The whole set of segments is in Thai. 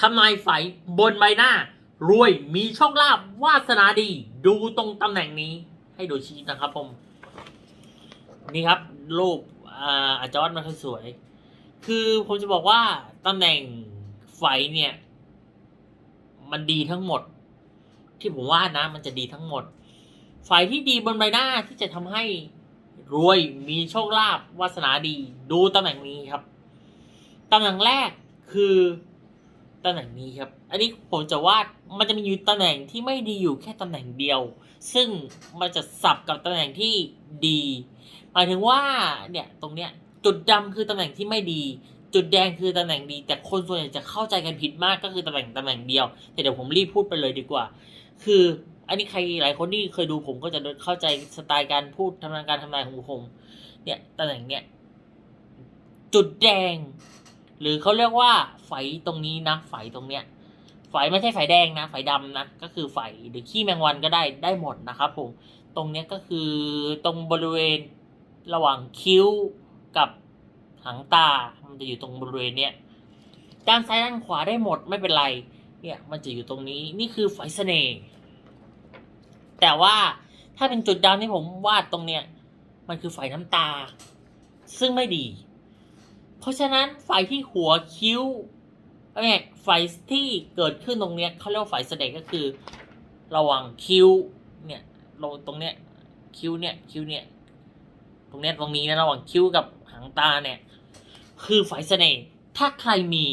ทำนายไฟบนใบหน้า รวยมีโชคลาภวาสนาดี ดูตรงตำแหน่งนี้ ให้ดูชี้นะครับผม นี่ครับ รูปอาอาจจะวาดม่ค่อสวย คือผมจะบอกว่าตำแหน่งไฟเนี่ย มันดีทั้งหมด ที่ผมว่านะ มันจะดีทั้งหมด ไฟที่ดีบนใบหน้าที่จะทำให้รวยมีโชคลาภวาสนาดี ดูตำแหน่งนี้ครับตำแหน่งแรกคือ ตำแหน่งนี้ครับ อันนี้ผมจะวาดมันจะมีอยู่ตำแหน่งที่ไม่ดีอยู่แค่ตำแหน่งเดียว ซึ่งมันจะสับกับตำแหน่งที่ดีหมายถึงว่าเนี่ยตรงเนี้ยจุดดำคือตำแหน่งที่ไม่ดี จุดแดงคือตำแหน่งดี แต่คนส่วนใหญ่จะเข้าใจกันผิดมากก็คือตำแหน่งตำแหน่งเดียว แต่เดี๋ยวผมรีบพูดไปเลยดีกว่า คืออันนี้ใครหลายคนที่เคยดูผมก็จะเข้าใจสไตล์การพูดทำนายการทำนายของผมเนี่ยตำแหน่งเนี่ยจุดแดง หรือเขาเรียกว่าไฝตรงนี้นะไฝตรงเนี้ยไฝไม่ใช่ไฝแดงนะไฝดำนะก็คือไฝหรือขี้แมงวันก็ได้ได้หมดนะครับผมตรงเนี้ยก็คือตรงบริเวณระหว่างคิ้วกับหางตา มันจะอยู่ตรงบริเวณเนี้ยด้านซ้ายด้านขวาได้หมดไม่เป็นไรเนี่ยมันจะอยู่ตรงนี้นี่คือไฟเสน่ห์แต่ว่าถ้าเป็นจุดดำที่ผมวาดตรงเนี้ยมันคือไฟน้ำตา ซึ่งไม่ดี เพราะฉะนั้นไฟที่หัวคิ้วเอ้ยไฟที่เกิดขึ้นตรงเนี้ยเขาเรียกว่าไฟเสน่ห์ก็คือ ระหว่างคิ้วเนี่ยลงตรงเนี้ยคิ้วเนี่ยคิ้วเนี่ยตรงเนี้ยตรงนี้นะระหว่างคิ้วกับหางตาเนี่ยคือไฟเสน่ห์ถ้าใครมี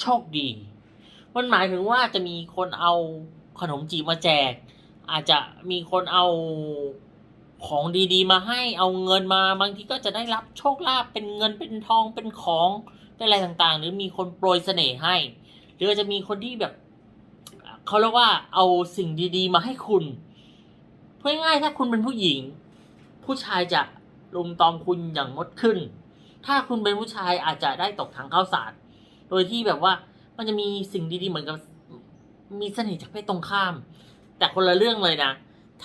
โชคดี มันหมายถึงว่าจะมีคนเอาขนมจีบมาแจก อาจจะมีคนเอา ของดีๆ มาให้เอาเงินมาบางทีก็จะได้รับโชคลาภเป็นเงินเป็นทองเป็นของเป็นอะไรต่างๆ หรือมีคนโปรยเสน่ห์ให้ หรืออาจะมีคนที่แบบเขาเรียกว่าเอาสิ่งดีๆ มาให้คุณพูดง่ายๆถ้าคุณเป็นผู้หญิง ผู้ชายจะลุมตอมคุณอย่างมดขึ้น ถ้าคุณเป็นผู้ชายอาจจะได้ตกทางข้าวสาร โดยที่แบบว่ามันจะมีสิ่งดีๆเหมือนกับมีเสน่ห์จากเพศตรงข้าม แต่คนละเรื่องเลยนะ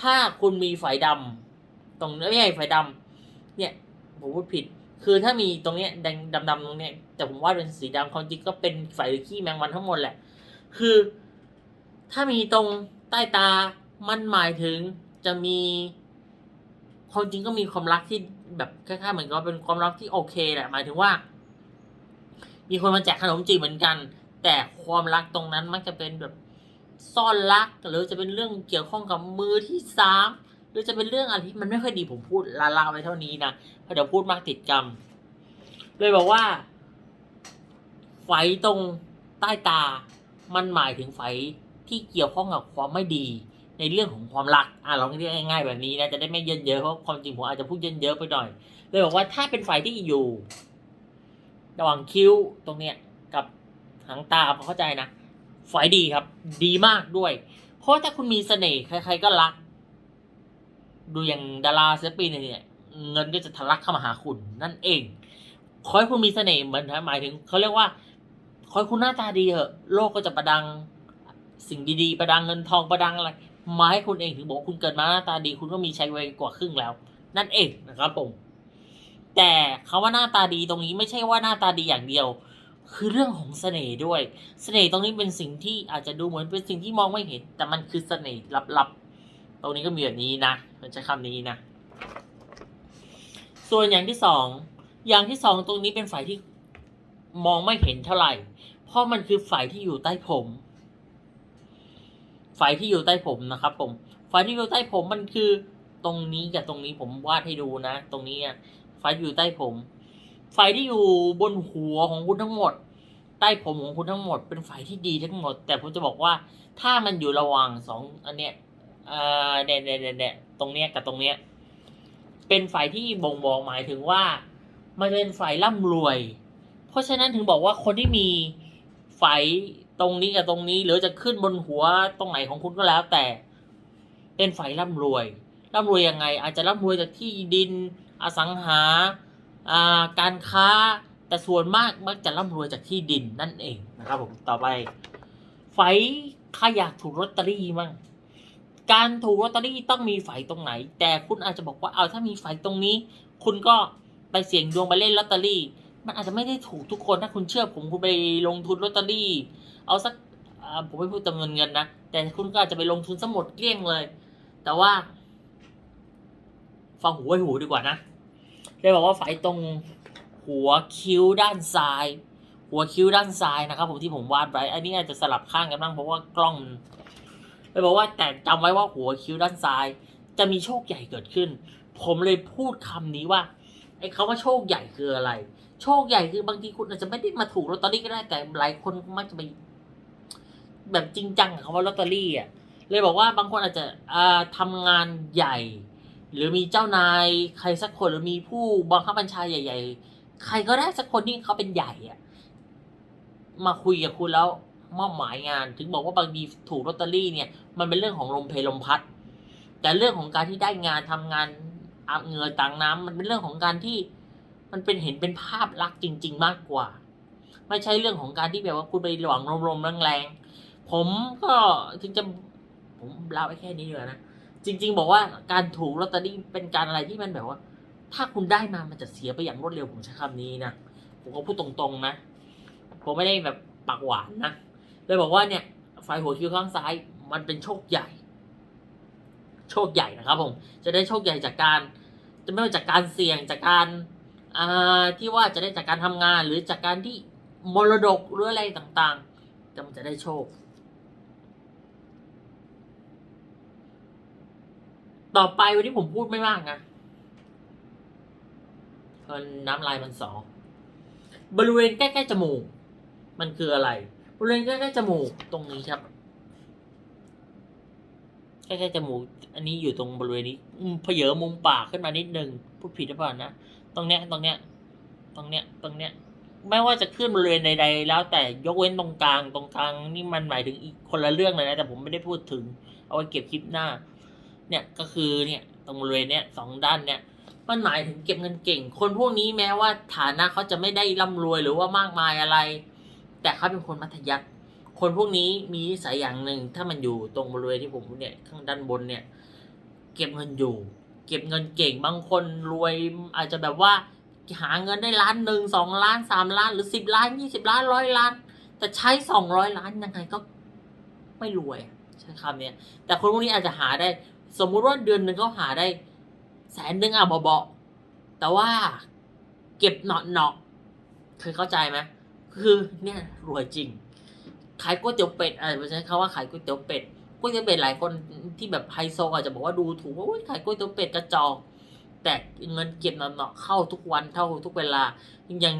ถ้าคุณมีไฟดำ ตรงไม่ใช่ไฟดำเนี่ยผมพูดผิด คือถ้ามีตรงเนี้ยแดงดำๆตรงเนี้ยแต่ผมว่าเป็นสีดำความจริงก็เป็นไฟหรือขี้แมงวันทั้งหมดแหละ คือ ถ้ามีตรงใต้ตามันหมายถึงจะมีความจริงก็มีความรักที่แบบคล้ายๆเหมือนกับเป็นความรักที่โอเคแหละ หมายถึงว่า มีคนมาแจกขนมจีบเหมือนกัน แต่ความรักตรงนั้นมักจะเป็นแบบซ่อนรักหรือจะเป็นเรื่องเกี่ยวข้องกับมือที่สาม หรือจะเป็นเรื่องอะไรที่มันไม่ค่อยดีผมพูดลาลาไว้เท่านี้นะเพราะเดี๋ยวพูดมากติดกรรม เลยบอกว่า ไฟตรงใต้ตา มันหมายถึงไฟที่เกี่ยวข้องกับความไม่ดีในเรื่องของความรัก อะลองเรียกง่ายๆแบบนี้นะ จะได้ไม่เยินเยอะเพราะความจริงผมอาจจะพูดเยินเยอะไปหน่อย เลยบอกว่าถ้าเป็นไฟที่อยู่ ระหว่างคิ้วตรงเนี้ยกับหางตาพอเข้าใจนะไฟดีครับ ดีมากด้วย เพราะถ้าคุณมีเสน่ห์ใครๆก็รัก ดูอย่างดาราศิลปินเนี่ย เงินก็จะทะลักเข้ามาหาคุณ นั่นเองขอให้คุณมีเสน่ห์เหมือนหมายถึงเขาเรียกว่าขอให้คุณหน้าตาดีเถอะ โลกก็จะประดังสิ่งดีๆ ประดังเงินทองประดังอะไรมาให้คุณเองถึงบอกคุณเกิดมาหน้าตาดี คุณก็มีชัยวัยกว่าครึ่งแล้ว นั่นเองนะครับผมแต่คาว่าหน้าตาดีตรงนี้ไม่ใช่ว่าหน้าตาดีอย่างเดียว คือเรื่องของเสน่ห์ด้วย เสน่ห์ตรงนี้เป็นสิ่งที่อาจจะดูเหมือนเป็นสิ่งที่มองไม่เห็น แต่มันคือเสน่ห์ลับๆ ตรงนี้ก็มีแบบนี้นะมันใช้คำนี้นะ ส่วนอย่างที่สอง อย่างที่สองตรงนี้เป็นฝ่ายที่มองไม่เห็นเท่าไหร่ เพราะมันคือฝ่ายที่อยู่ใต้ผมฝ่ายที่อยู่ใต้ผมนะครับ ผมฝ่ายที่อยู่ใต้ผมมันคือตรงนี้กับตรงนี้ผมวาดให้ดูนะ ตรงนี้อะฝ่ายอยู่ใต้ผมฝ่ายที่อยู่บนหัวของคุณทั้งหมด ใต้ผมของคุณทั้งหมด เป็นฝ่ายที่ดีทั้งหมด แต่ผมจะบอกว่าถ้ามันอยู่ระหว่างสองอันเนี้ย เนี่ยเนี่ยเนี่ยเนี่ยตรงเนี้ยกับตรงเนี้ย เป็นฝ่ายที่บ่งบอกหมายถึงว่า มันเป็นฝ่ายร่ำรวย เพราะฉะนั้นถึงบอกว่าคนที่มีฝ่ายตรงนี้กับตรงนี้ หรือจะขึ้นบนหัวตรงไหนของคุณก็แล้ว แต่ เป็นฝ่ายร่ำรวย ร่ำรวยยังไง อาจจะร่ำรวยจากที่ดิน อสังหาอ่าการค้า แต่ส่วนมากมักจะร่ำรวยจากที่ดินนั่นเองนะครับผม ต่อไป ไฟใครอยากถูกลอตเตอรี่มั่ง การถูกลอตเตอรี่ต้องมีไฟตรงไหน แต่คุณอาจจะบอกว่าเอาถ้ามีไฟตรงนี้ คุณก็ไปเสี่ยงดวงไปเล่นลอตเตอรี่ มันอาจจะไม่ได้ถูกทุกคนถ้าคุณเชื่อผมคุณไปลงทุนลอตเตอรี่ เอาสักผมไม่พูดจำนวนเงินนะแต่คุณก็อาจจะไปลงทุนสมหมดเกลี้ยงเลย แต่ว่า ฟังหูไว้หูดีกว่านะเลยบอกว่าไฟตรงหัวคิ้วด้านซ้าย หัวคิ้วด้านซ้ายนะครับ ผมที่ผมวาดไว้ อันนี้อาจจะสลับข้างกันบ้างเพราะว่ากล้อง เลยบอกว่าแต่จำไว้ว่าหัวคิ้วด้านซ้าย จะมีโชคใหญ่เกิดขึ้น ผมเลยพูดคำนี้ว่าไอ้คาว่าโชคใหญ่คืออะไร โชคใหญ่คือบางทีคุณอาจจะไม่ได้มาถูกลอตเตอรี่ก็ได้แต่หลายคนมักจะไปแบบจริงจังกับคำว่าลอตเตอรี่อะเลยบอกว่าบางคนอาจจะอ่าทำงานใหญ่ หรือมีเจ้านายใครสักคนหรือมีผู้บังคับบัญชาใหญ่ ๆ ใครก็ได้สักคนที่เขาเป็นใหญ่อะมาคุยกับคุณแล้ว มอบหมายงาน ถึงบอกว่าบางทีถูกลอตเตอรี่เนี่ย มันเป็นเรื่องของลมเพลลมพัด แต่เรื่องของการที่ได้งานทำงานอาบเหงื่อต่างน้ำมันเป็นเรื่องของการที่มันเป็นเห็นเป็นภาพลักษณ์จริง ๆ มากกว่า ไม่ใช่เรื่องของการที่แบบว่าคุณไปหวังลมๆแรงๆผมก็ถึงจะผมเล่าไว้แค่นี้ดีกว่านะจริง ๆ บอกว่าการถูกลอตเตอรี่เป็นการอะไรที่มันแบบว่า ถ้าคุณได้มามันจะเสียไปอย่างรวดเร็วผมใช้คำนี้นะผมก็พูดตรงๆนะ ผมไม่ได้แบบปากหวานนะ เลยบอกว่าเนี่ยไฟหัวคิ้วข้างซ้ายมันเป็นโชคใหญ่ โชคใหญ่นะครับผม จะได้โชคใหญ่จากการ จะไม่ว่าจากการเสี่ยงจากการที่ว่าจะได้จากการทำงานหรือจากการที่มรดกหรืออะไรต่างๆจะมันจะได้โชค ต่อไปวันนี้ผมพูดไม่มากนะน้ำลายมันสองบริเวณใกล้ๆจมูก มันคืออะไร บริเวณใกล้ๆจมูกตรงนี้ครับใกล้ๆจมูก อันนี้อยู่ตรงบริเวณนี้เพเยอมุมปากขึ้นมานิดนึงพูดผิดหรือเปล่านะตรงเนี้ยตรงเนี้ยตรงเนี้ยตรงเนี้ยไม่ว่าจะขึ้นบริเวณใดๆ แล้วแต่ยกเว้นตรงกลางตรงกลางนี่มันหมายถึงอีกคนละเรื่องเลยนะแต่ผมไม่ได้พูดถึง เอาไว้เก็บคลิปหน้า เนี่ยก็คือเนี่ยตรงบริเวณเนี้ยสองด้านเนี่ยมันหมายถึงเก็บเงินเก่ง คนพวกนี้แม้ว่าฐานะเขาจะไม่ได้ร่ำรวยหรือว่ามากมายอะไร แต่เขาเป็นคนมัธยัสถ์คนพวกนี้มีนิสัยอย่างหนึ่งถ้ามันอยู่ตรงบริเวณที่ผมพูดเนี่ยข้างด้านบนเนี่ย เก็บเงินอยู่ เก็บเงินเก่งบางคนรวยอาจจะแบบว่าหาเงินได้ล้านหนึ่งสองล้านสามล้านหรือสิบล้านยี่สิบล้านร้อยล้าน แต่ใช้สองร้อยล้านยังไงก็ไม่รวยใช้คำเนี้ยแต่คนพวกนี้อาจจะหาได้ สมมุติว่าเดือนหนึ่งเขาหาได้แสนหนึ่งอะเบาๆแต่ว่าเก็บเนาะเนาะเคยเข้าใจไหม คือเนี่ยรวยจริง ขายก๋วยเตี๋ยวเป็ดอะไรไม่ใช่คำว่าขายก๋วยเตี๋ยวเป็ดก๋วยเตี๋ยวเป็ดหลายคนที่แบบไฮโซอาจจะบอกว่าดูถูกว่าขายก๋วยเตี๋ยวเป็ดกระจอกแต่เงินเก็บเนาะเข้าทุกวันเท่าทุกเวลายัง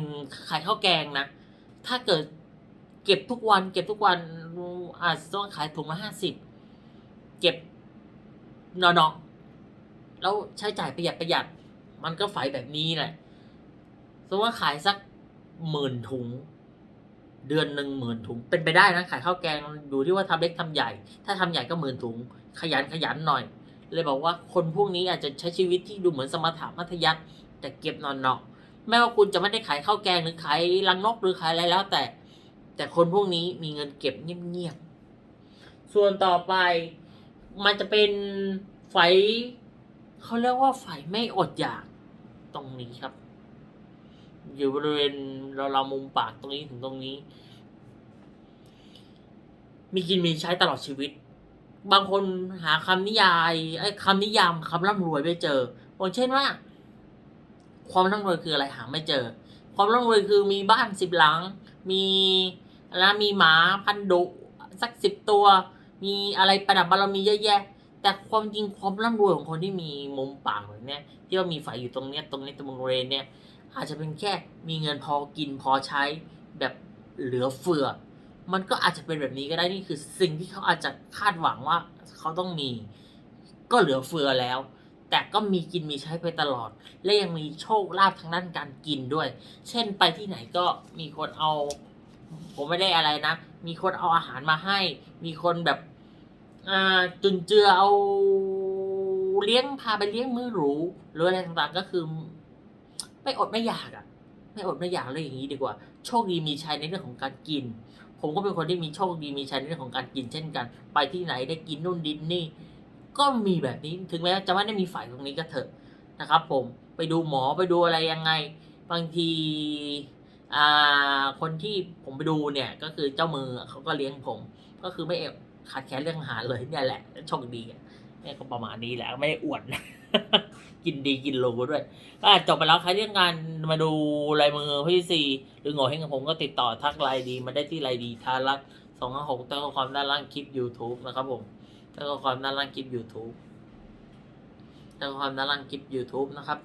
ขายข้าวแกงนะ ถ้าเกิดเก็บทุกวัน เก็บทุกวันอาจจะต้องขายถุงละห้าสิบเก็บเนาะๆแล้วใช้จ่ายประหยัดประหยัด มันก็ไฟแบบนี้แหละสมมติว่าขายสักหมื่นถุง เดือนหนึ่งหมื่นถุง เป็นไปได้นะขายข้าวแกงอยู่ที่ว่าทำเล็กทำใหญ่ ถ้าทำใหญ่ก็หมื่นถุง ขยันขยันหน่อย เลยบอกว่าคนพวกนี้อาจจะใช้ชีวิตที่ดูเหมือนสมถะมัธยัสถ์แต่เก็บนอนเนาะไม่ว่าคุณจะไม่ได้ขายข้าวแกงหรือขายรังนกหรือขายอะไรแล้วแต่ แต่คนพวกนี้มีเงินเก็บเงียบๆส่วนต่อไปมันจะเป็นไฟเขาเรียกว่าไฟไม่อดอยากตรงนี้ครับ อยู่บริเวณ เราเรามุมปากตรงนี้ถึงตรงนี้ มีกินมีใช้ตลอดชีวิต บางคนหาคำนิยายไอ้คำนิยามคำร่ำรวยไม่เจออย่างเช่นว่า ความร่ำรวยคืออะไรหาไม่เจอ ความร่ำรวยคือมีบ้านสิบหลัง มีแล้วมีหมาพันดุสักสิบตัว มีอะไรประดับบารมีเยอะแยะแต่ความจริงความร่ำรวยของคนที่มีมุมปากแบบเนี้ยที่ว่ามีไฟอยู่ตรงเนี้ยตรงนี้ตรงบริเวณเนี้ย อาจจะเป็นแค่มีเงินพอกินพอใช้แบบเหลือเฟือ มันก็อาจจะเป็นแบบนี้ก็ได้นี่คือสิ่งที่เขาอาจจะคาดหวังว่าเขาต้องมี ก็เหลือเฟือแล้ว แต่ก็มีกินมีใช้ไปตลอด และยังมีโชคลาภทางด้านการกินด้วย เช่นไปที่ไหนก็มีคนเอา ผมไม่ได้อะไรนะ มีคนเอาอาหารมาให้ มีคนแบบอ่าจุนเจือเอาเลี้ยงพาไปเลี้ยงมื้อหรูหรืออะไรต่างๆ ก็คือ ไม่อดไม่อยากอะไม่อดไม่อยากเลยอย่างนี้ดีกว่า โชคดีมีชัยในเรื่องของการกิน ผมก็เป็นคนที่มีโชคดีมีชัยในเรื่องของการกินเช่นกัน ไปที่ไหนได้กินนู่นดินนี่ ก็มีแบบนี้ถึงแม้จะไม่ได้มีฝ่ายตรงนี้ก็เถอะนะครับ ผมไปดูหมอไปดูอะไรยังไง บางทีอ่าคนที่ผมไปดูเนี่ยก็คือเจ้ามือเขาก็เลี้ยงผม ก็คือไม่เอขาดแคลนเรื่องอาหารเลยเนี่ยแหละโชคดีเนี่ยก็ประมาณนี้แหละไม่ได้อวดนะ กินดีกินโลด้วย ก็อาจจบไปแล้วใครที่ต้องการมาดูลายมือพี่ซีหรือโง่เฮงกับผมก็ติดต่อทักไลน์ดีมาได้ที่ไลน์ดีทารัตสองห้าหกตั้งข้อความด้านล่างคลิป YouTube นะครับผมตั้งข้อความด้านล่างคลิป YouTube ตั้งข้อความด้านล่างคลิป YouTube นะครับ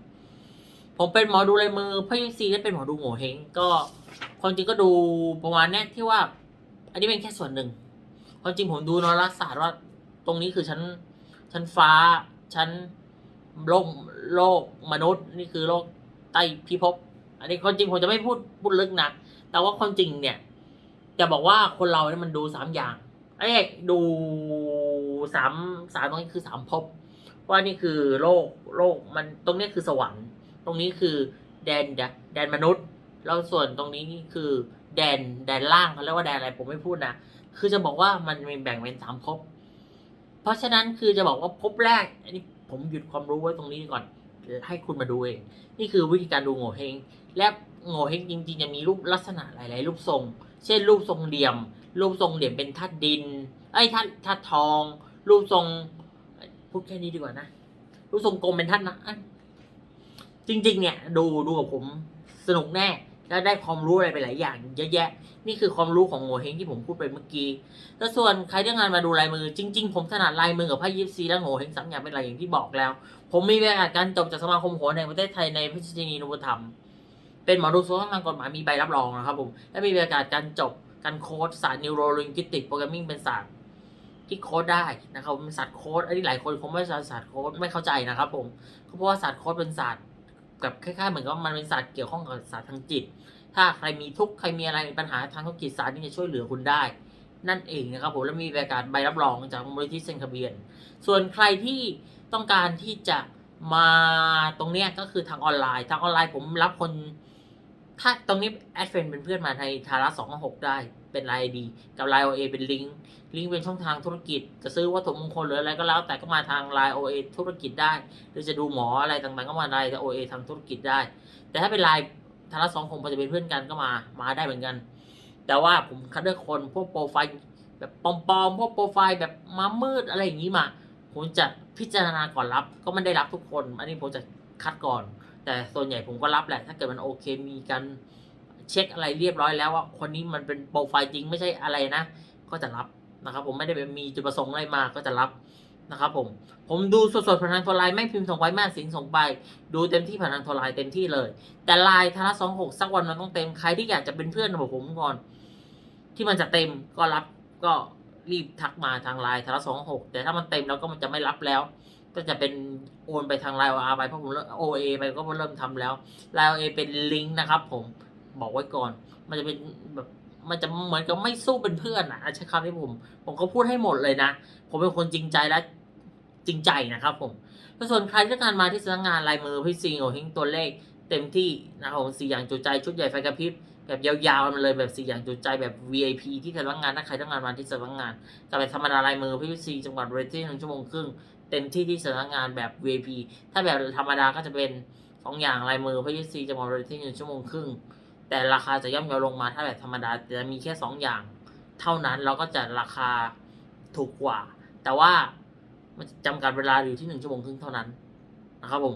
ผมเป็นหมอดูลายมือพี่ซีและเป็นหมอดูโง่เฮงก็ความจริงก็ดูประมาณนี้ที่ว่า อันนี้เป็นแค่ส่วนหนึ่งความจริงผมดูนรศาสตร์ว่าตรงนี้คือชั้นชั้นฟ้าชั้น โลกโลกมนุษย์ นี่คือโลกใต้พิภพอันนี้ความจริงผมจะไม่พูดพูดลึกนะแต่ว่าความจริงเนี่ย จะบอกว่าคนเราเนี่ยมันดูสามอย่างไอ้ดูสามสามตรงนี้คือสามภพว่านี่คือโลกโลกมันตรงนี้คือสวรรค์ ตรงนี้คือแดนแดนมนุษย์แล้วส่วนตรงนี้คือแดนแดนล่างเขาเรียกว่าแดนอะไรผมไม่พูดนะคือจะบอกว่ามันมีแบ่งเป็นสามภพเพราะฉะนั้นคือจะบอกว่าภพแรกอันนี้ ผมหยุดความรู้ไว้ตรงนี้ก่อนให้คุณมาดูเอง นี่คือวิธีการดูโง่เฮง และโง่เฮงจริง ๆ จะมีรูปลักษณะหลาย ๆ รูปทรง เช่น รูปทรงเหลี่ยม รูปทรงเหลี่ยมเป็นธาตุดิน ไอ้ธาตุธาตุทอง รูปทรงพูดแค่นี้ดีกว่านะ รูปทรงกลมเป็นธาตุน้ำจริง ๆ เนี่ย ดูดูกับผมสนุกแน่ และได้ความรู้อะไรไปหลายอย่างเยอะแยะ นี่คือความรู้ของโง่เฮงที่ผมพูดไปเมื่อกี้แล้วส่วนใครที่งานมาดูลายมือ จริง ๆ ผมถนัดลายมือกับไพ่ยิปซีและโง่เฮงสามอย่างเป็นอะไรอย่างที่บอกแล้ว ผมมีประกาศการจบจากสมาคมโหนแห่งประเทศไทยในพระราชนีนุปธรรม เป็นหมอดูโซนทางกฎหมายมีใบรับรองนะครับผมและมีประกาศการจบการโค้ดศาสตร์นิวโรลิงกิติกโปรแกรมมิ่งเป็นศาสตร์ที่โค้ดได้นะครับเป็นศาสตร์โค้ดอันนี้หลายคนคงไม่ศาสตร์ศาสตร์โค้ดไม่เข้าใจนะครับผมเพราะว่าศาสตร์โค้ดเป็นศาสตร์ กับคล้ายๆเหมือนกับมันเป็นศาสตร์เกี่ยวข้องกับศาสตร์ทางจิต ถ้าใครมีทุกข์ใครมีอะไรมีปัญหาทางธุรกิจศาสตร์นี่จะช่วยเหลือคุณได้ นั่นเองนะครับผมแล้วมีประกาศใบรับรองจากมูลนิธิเซนคาเบียน ส่วนใครที่ต้องการที่จะมาตรงเนี้ยก็คือทางออนไลน์ ทางออนไลน์ผมรับคน ถ้าตรงนี้แอดเฟนเป็นเพื่อนมาในทาระสองหกได้เป็นไลน์ดีกับไลน์โอเอเป็นลิงก์ลิงก์เป็นช่องทางธุรกิจ จะซื้อวัตถุมงคลหรืออะไรก็แล้ว แต่ก็มาทางไลน์โอเอธุรกิจได้ หรือจะดูหมออะไรต่างๆก็มาไลน์โอเอทางธุรกิจได้ แต่ถ้าเป็นไลน์ทาระสองคงจะเป็นเพื่อนกันก็มามาได้เหมือนกัน แต่ว่าผมคัดเลือกคนพวกโปรไฟล์แบบปลอมๆพวกโปรไฟล์แบบมามืดอะไรอย่างนี้มาผมจะพิจารณาก่อนรับก็ไม่ได้รับทุกคน อันนี้ผมจะคัดก่อน แต่ส่วนใหญ่ผมก็รับแหละ ถ้าเกิดมันโอเคมีการเช็คอะไรเรียบร้อยแล้วว่าคนนี้มันเป็นโปรไฟล์จริงไม่ใช่อะไรนะ ก็จะรับนะครับ ผมไม่ได้แบบมีจุดประสงค์อะไรมาก็จะรับนะครับผม ผมดูสดๆผ่านทางโทรไลน์ไม่พิมพ์ส่งไปแม่สิงส่งไป ดูเต็มที่ผ่านทางโทรไลน์เต็มที่เลย แต่ไลน์ทาระสองหกสักวันมันต้องเต็ม ใครที่อยากจะเป็นเพื่อนกับผมก่อน ที่มันจะเต็มก็รับก็รีบทักมาทางไลน์ทาระสองหกแต่ถ้ามันเต็มแล้วก็มันจะไม่รับแล้ว ก็จะเป็นโอนไปทางไลน์โออาไปเพราะผมโอเอไปก็เริ่มทำแล้วไลน์โอเอเป็นลิงก์นะครับ ผมบอกไว้ก่อน มันจะเป็นแบบมันจะเหมือนกับไม่สู้เป็นเพื่อนอะใช้คำที่ผม ผมก็พูดให้หมดเลยนะ ผมเป็นคนจริงใจและจริงใจนะครับผมแล้วส่วนใครที่การมาที่สำนักงานลายมือพี่ซิงโอเฮงตัวเลข เต็มที่นะครับผมสี่อย่างจุใจชุดใหญ่ไฟกระพริบแบบยาวๆมาเลยแบบสี่อย่างจุใจแบบ VIP ที่สำนักงานถ้าใครต้องการมาที่สำนักงานกับแบบธรรมดาลายมือพี่ซีจังหวัดเรตที่หนึ่งชั่วโมงครึ่ง เต็มที่ที่สำนักงานแบบ VIP ถ้าแบบธรรมดาก็จะเป็นสองอย่างลายมือพี่ซีจังหวัดเรตที่หนึ่งชั่วโมงครึ่ง แต่ราคาจะย่อมเยาลงมาถ้าแบบธรรมดาจะมีแค่สองอย่าง เท่านั้นเราก็จะราคาถูกกว่า แต่ว่ามันจำกัดเวลาอยู่ที่หนึ่งชั่วโมงครึ่งเท่านั้นนะครับผม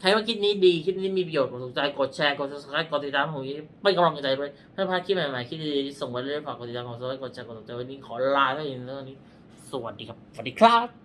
ใครว่าคลิปนี้ดีคลิปนี้มีประโยชน์กดถูกใจกดแชร์กด subscribe กดติดตามผมเป็นกำลังใจด้วยถ้าพาคลิปใหม่ๆคลิปดีๆส่งมาเรื่อยๆฝากกดติดตามกด subscribe กดแชร์กดถูกใจวันนี้ขอลาไปอย่างนี้สวัสดีครับสวัสดีครับ